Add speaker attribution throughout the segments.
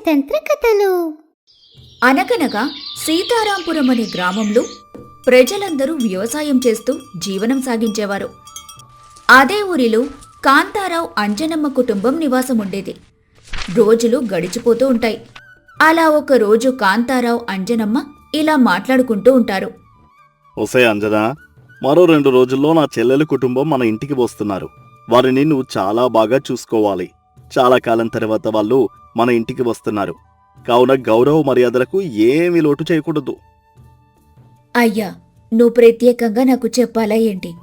Speaker 1: పంచతంత్ర కథలు
Speaker 2: అనగనగా సీతారాంపురం అనే గ్రామంలో ప్రజలందరూ వ్యవసాయం చేస్తూ జీవనం సాగించేవారు. అదే ఊరిలో కాంతారావు అంజనమ్మ కుటుంబం నివాసం ఉండేది. రోజులు గడిచిపోతూ ఉంటాయి. అలా ఒక రోజు కాంతారావు అంజనమ్మ ఇలా మాట్లాడుకుంటూ ఉంటారు.
Speaker 3: ఒసే అంజనా మరో రెండు రోజుల్లో నా చెల్లెల కుటుంబం మన ఇంటికి వస్తున్నారు. వారిని నువ్వు చాలా బాగా చూసుకోవాలి. చాలా కాలం తర్వాత వాళ్ళు మన ఇంటికి వస్తున్నారు. కావున గౌరవ మర్యాదలకు ఏమీ లోటు చేయకూడదు.
Speaker 2: అయ్యా నువ్వు ప్రత్యేకంగా నాకు చెప్పాలా ఏంటి?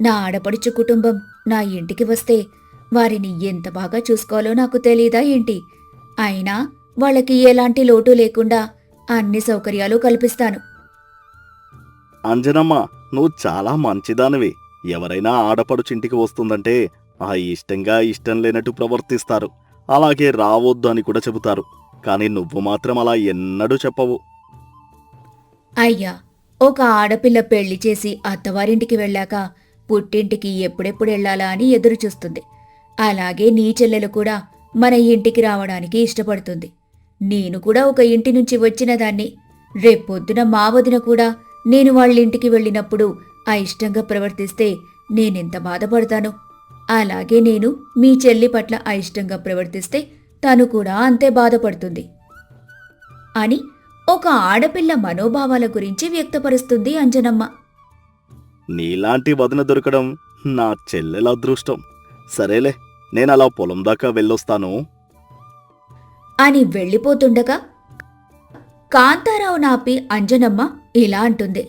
Speaker 2: నా ఆడపడుచు కుటుంబం నా ఇంటికి వస్తే వారిని ఎంత బాగా చూసుకోవాలో నాకు తెలీదా ఏంటి? అయినా వాళ్ళకి ఎలాంటి లోటు లేకుండా అన్ని సౌకర్యాలు కల్పిస్తాను.
Speaker 3: అంజనమ్మ నువ్వు చాలా మంచిదానివి. ఎవరైనా ఆడపడుచింటికి వస్తుందంటే ఆ ఇష్టంగా ఇష్టం లేనట్టు ప్రవర్తిస్తారు. అలాగే రావద్దు అని కూడా చెబుతారు. కానీ నువ్వు మాత్రం అలా ఎన్నడూ చెప్పవు.
Speaker 2: అయ్యా ఒక ఆడపిల్ల పెళ్ళి చేసి అత్తవారింటికి వెళ్ళాక పుట్టింటికి ఎప్పుడెప్పుడు వెళ్ళాలా అని ఎదురు చూస్తుంది అలాగే నీ చెల్లెలు కూడా మన ఇంటికి రావడానికి ఇష్టపడుతుంది. నేను కూడా ఒక ఇంటి నుంచి వచ్చిన దాన్ని. రేపొద్దున మా వదిన కూడా నేను వాళ్ళ ఇంటికి వెళ్ళినప్పుడు అయిష్టంగా ప్రవర్తిస్తే నేనెంత బాధపడతాను? అలాగే నేను మీ చెల్లి పట్ల అయిష్టంగా ప్రవర్తిస్తే తను కూడా అంతే బాధపడుతుంది అని ఒక ఆడపిల్ల మనోభావాల గురించి వ్యక్తపరుస్తుంది అంజనమ్మ.
Speaker 3: నీలాంటి వదిన దొరకడం నా చెల్లెల అదృష్టం. సరేలే నేను అలా పొలం దాకా వెళ్ళొస్తాను.
Speaker 2: అని వెళ్ళిపోతుండగా కాంతారావు నాపి అంజనమ్మ ఇలా అంటుంది.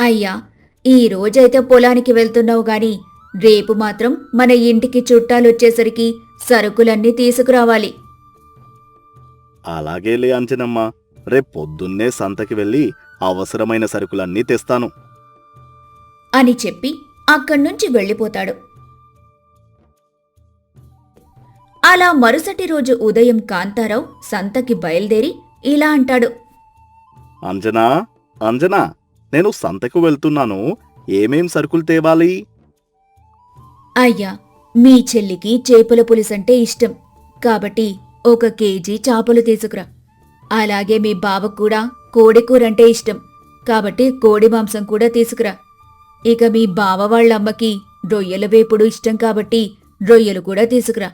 Speaker 2: అయ్యా ఈ రోజైతే పొలానికి వెళ్తున్నావు గాని రేపు మాత్రం మన ఇంటికి చుట్టాలొచ్చేసరికి సరుకులన్నీ తీసుకురావాలి.
Speaker 3: అలాగేలే అంచనమ్మ రేపు పొద్దున్నే సంతకి వెళ్ళి అవసరమైన సరుకులన్నీ తెస్తాను.
Speaker 2: అని చెప్పి అక్కడ్నుంచి వెళ్ళిపోతాడు. అలా మరుసటి రోజు ఉదయం కాంతారావు సంతకి బయలుదేరి ఇలా అంటాడు.
Speaker 3: అంజనా అంజనా నేను సంతకు వెళ్తున్నాను. ఏమేం సరుకులు తేవాలి?
Speaker 2: అయ్యా మీ చెల్లికి చేపల పులుసంటే ఇష్టం. కాబట్టి ఒక కేజీ చేపలు తీసుకురా. అలాగే మీ బావకు కూడా కోడి కూర అంటే ఇష్టం. కాబట్టి కోడి మాంసం కూడా తీసుకురా. ఇక మీ బావ వాళ్ళ అమ్మకి రొయ్యల వేపుడు ఇష్టం కాబట్టి రొయ్యలు కూడా తీసుకురా.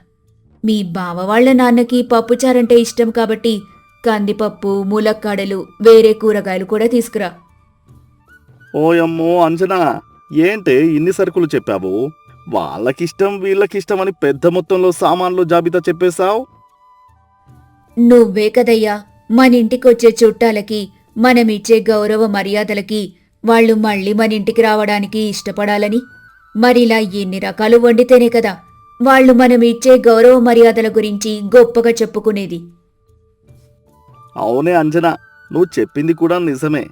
Speaker 2: మీ బావ వాళ్ళ నాన్నకి పప్పుచారంటే ఇష్టం కాబట్టి కందిపప్పు ములక్కాడలు వేరే కూరగాయలు కూడా తీసుకురా.
Speaker 3: ఓయమ్మో అంజనా ఏంటే ఇన్ని సరుకులు చెప్పావు? వాళ్ళకిష్టం వీళ్ళకిష్టం అని పెద్ద మొత్తంలో సామాన్లు జాబితా చెప్పేశావు?
Speaker 2: నువ్వే కదయ్యా మన ఇంటికొచ్చే చుట్టాలకి మనమిచ్చే గౌరవ మర్యాదలకి వాళ్ళు మళ్ళీ మన ఇంటికి రావడానికి ఇష్టపడాలని? మరిలా ఎన్ని రకాలు వండితేనే కదా వాళ్ళు మనం ఇచ్చే గౌరవ మర్యాదల గురించి గొప్పగా చెప్పుకునేది.
Speaker 3: అవునే అంజనా నువ్వు చెప్పింది కూడా నిజమే.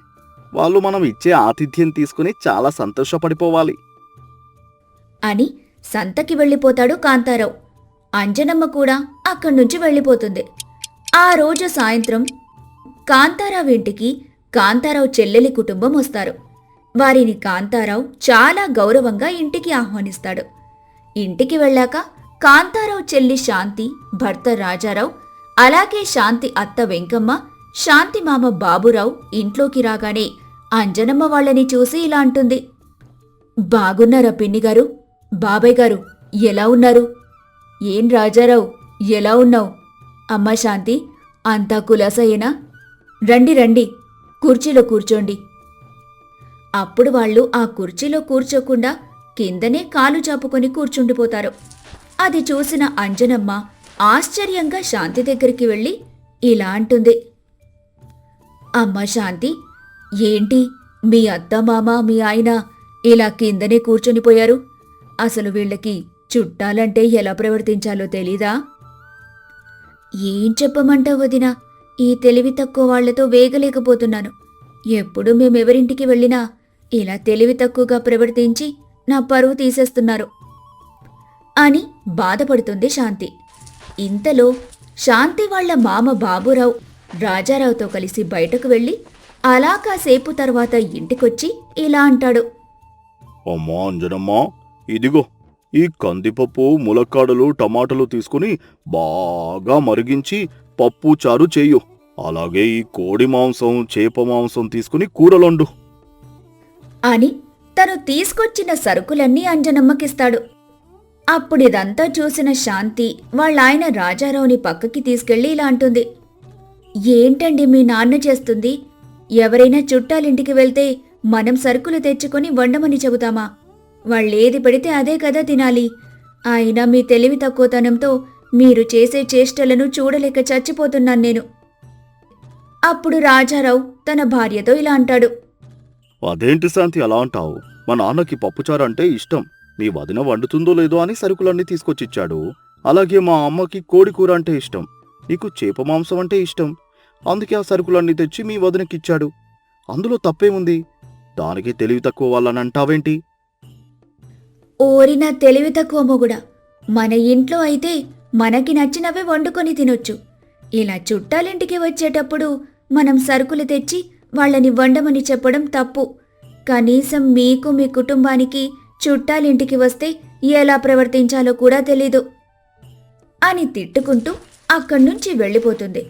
Speaker 3: వాళ్ళు మనం ఇచ్చే ఆతిథ్యం తీసుకుని చాలా సంతోషపడిపోవాలి.
Speaker 2: అని సంతకి వెళ్ళిపోతాడు కాంతారావు. అంజనమ్మ కూడా అక్కడి నుంచి వెళ్ళిపోతుంది. ఆ రోజు సాయంత్రం కాంతారావు ఇంటికి కాంతారావు చెల్లెలి కుటుంబం వస్తారు. వారిని కాంతారావు చాలా గౌరవంగా ఇంటికి ఆహ్వానిస్తాడు. ఇంటికి వెళ్ళాక కాంతారావు చెల్లి శాంతి భర్త రాజారావు అలాగే శాంతి అత్త వెంకమ్మ శాంతి మామ బాబురావు ఇంట్లోకి రాగానే అంజనమ్మ వాళ్ళని చూసి ఇలా అంటుంది. బాగున్నారా పిన్ని గారు బాబాయ్ గారు ఎలా ఉన్నారు? ఏం రాజారావు ఎలా ఉన్నావు? అమ్మా శాంతి అంతా కులాసయేనా? రండి రండి కుర్చీలో కూర్చోండి. అప్పుడు వాళ్ళు ఆ కుర్చీలో కూర్చోకుండా కిందనే కాలు చాపుకొని కూర్చుండిపోతారు. అది చూసిన అంజనమ్మ ఆశ్చర్యంగా శాంతి దగ్గరికి వెళ్ళి ఇలా అంటుంది. అమ్మా శాంతి ఏంటి మీ అత్త మామ మీ ఆయన ఇలా కిందనే కూర్చొనిపోయారు అసలు వీళ్ళకి చుట్టాలంటే ఎలా ప్రవర్తించాలో తెలీదా? ఏం చెప్పమంటావు వదినా? ఈ తెలివి తక్కువ వాళ్ళతో వేగలేకపోతున్నాను. ఎప్పుడు మేమెవరింటికి వెళ్ళినా ఇలా తెలివి తక్కువగా ప్రవర్తించి నా పరువు తీసేస్తున్నారు. అని బాధపడుతుంది శాంతి. ఇంతలో శాంతి వాళ్ళ మామ బాబురావు రాజారావుతో కలిసి బయటకు వెళ్ళి అలా కాసేపు తర్వాత ఇంటికొచ్చి ఇలా అంటాడు.
Speaker 3: అమ్మా అంజనమ్మా ఇదిగో ఈ కందిపప్పు ములక్కాడలు టమాటాలు తీసుకుని బాగా మరిగించి పప్పు చారు చేయు అలాగే ఈ కోడి మాంసం చేప మాంసం తీసుకుని కూరలొండు.
Speaker 2: అని తను తీసుకొచ్చిన సరుకులన్నీ అంజనమ్మకిస్తాడు. అప్పుడిదంతా చూసిన శాంతి వాళ్ళాయన రాజారావుని పక్కకి తీసుకెళ్ళి ఇలా అంటుంది. ఏంటండి మీ నాన్న చేస్తుంది? ఎవరైనా చుట్టాలింటికి వెళ్తే మనం సరుకులు తెచ్చుకొని వండమని చెబుతామా? వాళ్ళేది పడితే అదే కదా తినాలి. అయినా మీ తెలివి తక్కువతనంతో మీరు చేసే చేష్టలను చూడలేక చచ్చిపోతున్నాను నేను. అప్పుడు రాజారావు తన భార్యతో ఇలా అంటాడు.
Speaker 3: అదేంటి శాంతి అలా అంటావు? మా నాన్నకి పప్పుచారు అంటే ఇష్టం. మీ వదిన వండుతుందో లేదో అని సరుకులన్నీ తీసుకొచ్చిచ్చాడు. అలాగే మా అమ్మకి కోడి కూర అంటే ఇష్టం. నీకు చేప మాంసం అంటే ఇష్టం. అందుకే ఆ సరుకులన్నీ తెచ్చి మీ వదినకిచ్చాడు. అందులో తప్పేముంది? దానికి తెలివి తక్కువ వాళ్ళని అంటావేంటి
Speaker 2: ఓరిన తెలివి తక్కువ మొగుడా. మన ఇంట్లో అయితే మనకి నచ్చినవే వండుకొని తినొచ్చు. ఇలా చుట్టాలింటికి వచ్చేటప్పుడు మనం సరుకులు తెచ్చి వాళ్ళని వండమని చెప్పడం తప్పు. కనీసం మీకు మీ కుటుంబానికి చుట్టాలింటికి వస్తే ఎలా ప్రవర్తించాలో కూడా తెలీదు. అని తిట్టుకుంటూ అక్కడి నుంచి వెళ్ళిపోతుంది.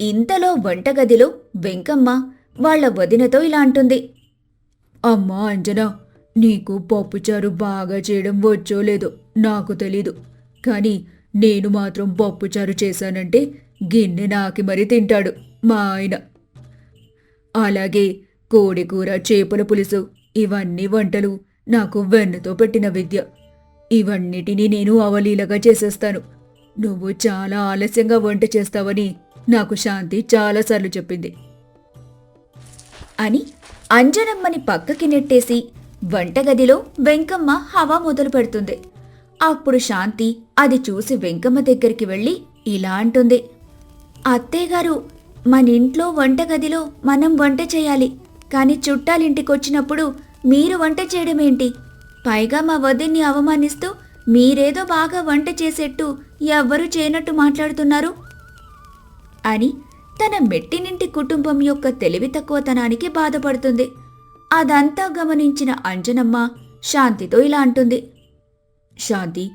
Speaker 2: ఇంతలో వంటగదిలో వెంకమ్మ వాళ్ళ వదినతో ఇలా అంటుంది. అమ్మా అంజనా నీకు పప్పుచారు బాగా చేయడం వచ్చో లేదో నాకు తెలీదు. కానీ నేను మాత్రం పప్పుచారు చేశానంటే గిన్నె నాకి మరి తింటాడు మా ఆయన. అలాగే కోడి కూర చేపల పులుసు ఇవన్నీ వంటలు నాకు వెన్నతో పెట్టిన విద్య. ఇవన్నిటినీ నేను అవలీలగా చేసేస్తాను. నువ్వు చాలా ఆలస్యంగా వంట చేస్తావని నాకు శాంతి చాలాసార్లు చెప్పింది. అని అంజనమ్మని పక్కకి నెట్టేసి వంటగదిలో వెంకమ్మ హవా మొదలు పెడుతుంది. అప్పుడు శాంతి అది చూసి వెంకమ్మ దగ్గరికి వెళ్ళి ఇలా అంటుంది. అత్తయ్యగారు మన ఇంట్లో వంటగదిలో మనం వంట చేయాలి. కానీ చుట్టాలింటికొచ్చినప్పుడు మీరు వంట చేయడమేంటి? పైగా మా వదిన్ని అవమానిస్తూ మీరేదో బాగా వంట చేసేట్టు ఎవ్వరూ చేయనట్టు మాట్లాడుతున్నారు. అని తన మెట్టినింటి కుటుంబం యొక్క తెలివి తక్కువతనానికి బాధపడుతుంది. అదంతా గమనించిన అంజనమ్మ శాంతితో ఇలా అంటుంది. శాంతి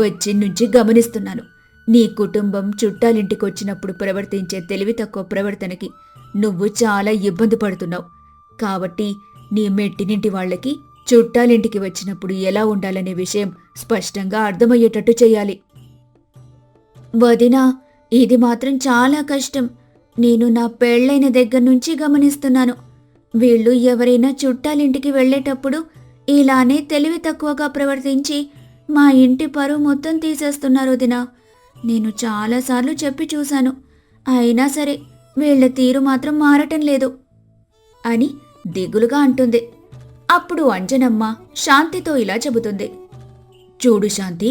Speaker 2: వచ్చి నుంచి గమనిస్తున్నాను. నీ కుటుంబం చుట్టాలింటికొచ్చినప్పుడు ప్రవర్తించే తెలివి తక్కువ ప్రవర్తనకి నువ్వు చాలా ఇబ్బంది పడుతున్నావు. కాబట్టి నీ మెట్టినింటి వాళ్ళకి చుట్టాలింటికి వచ్చినప్పుడు ఎలా ఉండాలనే విషయం స్పష్టంగా అర్థమయ్యేటట్టు చేయాలి వదినా ఇది మాత్రం చాలా కష్టం. నేను నా పెళ్ళైన దగ్గర నుంచి గమనిస్తున్నాను. వీళ్ళు ఎవరైనా చుట్టాలింటికి వెళ్ళేటప్పుడు ఇలానే తెలివి తక్కువగా ప్రవర్తించి మా ఇంటి పరువు మొత్తం తీసేస్తున్నారు వదినా నేను చాలాసార్లు చెప్పి చూశాను. అయినా సరే వీళ్ళ తీరు మాత్రం మారటం లేదు అని దిగులుగా అంటుంది. అప్పుడు అంజనమ్మ శాంతితో ఇలా చెబుతుంది. చూడు శాంతి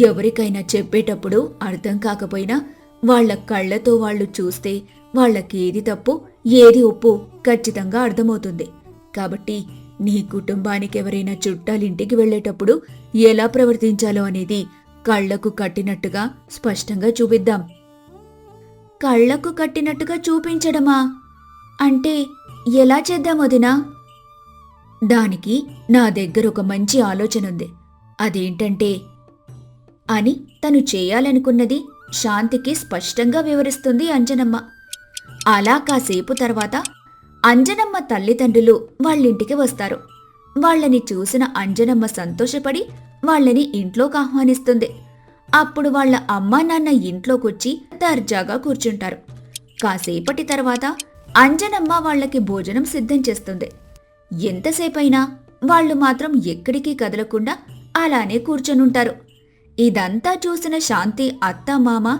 Speaker 2: ఎవరికైనా చెప్పేటప్పుడు అర్థం కాకపోయినా వాళ్ళ కళ్ళతో వాళ్ళు చూస్తే వాళ్ళకి ఏది తప్పు ఏది ఒప్పు ఖచ్చితంగా అర్థమవుతుంది. కాబట్టి నీ కుటుంబానికి ఎవరైనా చుట్టాలింటికి వెళ్ళేటప్పుడు ఎలా ప్రవర్తించాలో అనేది కళ్ళకు కట్టినట్టుగా స్పష్టంగా చూపిద్దాం. కళ్ళకు కట్టినట్టుగా చూపించడమా? అంటే ఎలా చేద్దాం వదినా? దానికి నా దగ్గర ఒక మంచి ఆలోచన ఉంది అదేంటంటే అని తను చేయాలనుకున్నది శాంతికి స్పష్టంగా వివరిస్తుంది అంజనమ్మ. అలా కాసేపు తర్వాత అంజనమ్మ తల్లిదండ్రులు వాళ్ళింటికి వస్తారు. వాళ్ళని చూసిన అంజనమ్మ సంతోషపడి వాళ్ళని ఇంట్లోకి ఆహ్వానిస్తుంది. అప్పుడు వాళ్ళ అమ్మా నాన్న ఇంట్లోకొచ్చి దర్జాగా కూర్చుంటారు. కాసేపటి తర్వాత అంజనమ్మ వాళ్ళకి భోజనం సిద్ధం చేస్తుంది. ఎంతసేపైనా వాళ్ళు మాత్రం ఎక్కడికి కదలకుండా అలానే కూర్చొనుంటారు. ఇదంతా చూసిన శాంతి అత్త మామ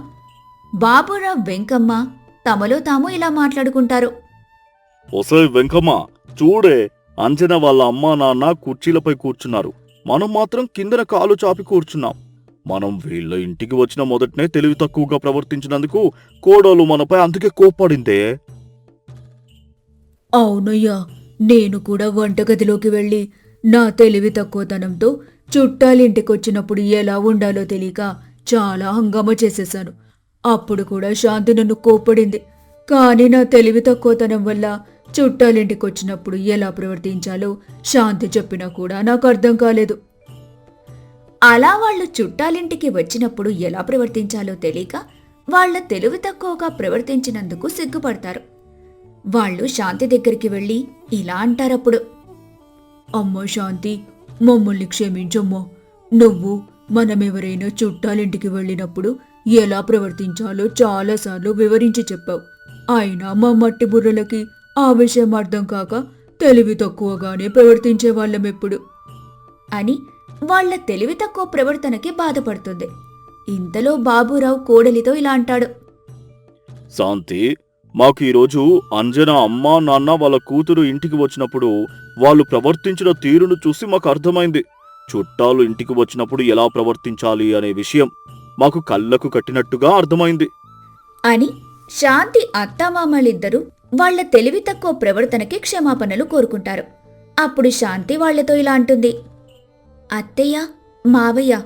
Speaker 2: బాబురావు వెంకమ్మ తమలో తాము ఇలా మాట్లాడుకుంటారు.
Speaker 3: ఒసే వెంకమ్మ చూడే అంజన వాళ్ళ అమ్మా నాన్న కుర్చీలపై కూర్చున్నారు. మనం మాత్రం కిందన కాలు చాపి కూర్చున్నాం. మనం వీళ్ళ ఇంటికి వచ్చిన మొదటనే తెలివి తక్కువగా ప్రవర్తించినందుకు కోడలు మనపై అందుకే కోప్పడిందే.
Speaker 2: అవునయ్యా నేను కూడా వంటగదిలోకి వెళ్ళి నా తెలివి తక్కువతనంతో చుట్టాలింటికొచ్చినప్పుడు ఎలా ఉండాలో తెలియక చాలా హంగామా చేసేశాను. అప్పుడు కూడా శాంతి నన్ను కోప్పడింది. కానీ నా తెలివి తక్కువతనం వల్ల చుట్టాలింటికొచ్చినప్పుడు ఎలా ప్రవర్తించాలో శాంతి చెప్పినా కూడా నాకు అర్థం కాలేదు. అలా వాళ్ళు చుట్టాలింటికి వచ్చినప్పుడు ఎలా ప్రవర్తించాలో తెలియక వాళ్ళ తెలివి తక్కువగా ప్రవర్తించినందుకు సిగ్గుపడతారు. వాళ్ళు శాంతి దగ్గరికి వెళ్ళి ఇలా అంటారప్పుడు
Speaker 1: అమ్మో శాంతి మమ్మల్ని క్షమించమ్మో. నువ్వు మనమెవరైనా చుట్టాలింటికి వెళ్ళినప్పుడు ఎలా ప్రవర్తించాలో చాలాసార్లు వివరించి చెప్పావు. అయినా మా మట్టి బుర్రలకి ఆ విషయం అర్థం కాక తెలివి తక్కువగానే ప్రవర్తించే వాళ్ళం ఎప్పుడు.
Speaker 2: అని వాళ్ళ తెలివి తక్కువ ప్రవర్తనకి బాధపడుతుంది. ఇంతలో బాబురావు కోడలితో ఇలా అంటాడు.
Speaker 3: శాంతి మాకు ఈరోజు అంజన అమ్మ నాన్న వాళ్ళ కూతురు ఇంటికి వచ్చినప్పుడు వాళ్ళు ప్రవర్తించిన తీరును చూసి మాకు అర్థమైంది. చుట్టాలు ఇంటికి వచ్చినప్పుడు ఎలా ప్రవర్తించాలి అనే విషయం. మాకు కళ్ళకు కట్టినట్టుగా అర్థమైంది.
Speaker 2: అని శాంతి అత్తమామలిద్దరూ వాళ్ళ తెలివి తక్కువ ప్రవర్తనకి క్షమాపణలు కోరుకుంటారు. అప్పుడు శాంతి వాళ్ళతో ఇలా అంటుంది. అత్తయ్య మావయ్య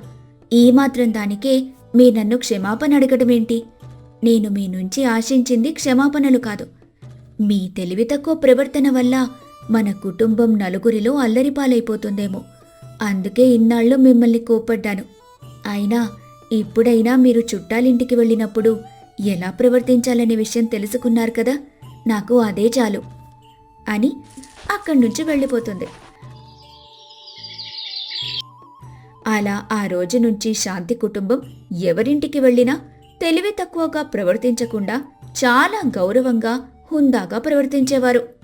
Speaker 2: ఈ మాత్రం దానికే మీ నన్ను క్షమాపణ అడగటమేంటి? నేను మీ నుంచి ఆశించింది క్షమాపణలు కాదు. మీ తెలివి తక్కువ ప్రవర్తన వల్ల మన కుటుంబం నలుగురిలో అల్లరిపాలైపోతుందేమో అందుకే ఇన్నాళ్ళు మిమ్మల్ని కోపడ్డాను అయినా ఇప్పుడైనా మీరు చుట్టాలింటికి వెళ్ళినప్పుడు ఎలా ప్రవర్తించాలనే విషయం తెలుసుకున్నారు కదా? నాకు అదే చాలు అని అక్కడి నుంచి వెళ్ళిపోతుంది. అలా ఆ రోజు నుంచి శాంతి కుటుంబం ఎవరింటికి వెళ్ళినా తెలివి తక్కువగా ప్రవర్తించకుండా చాలా గౌరవంగా హుందాగా ప్రవర్తించేవారు.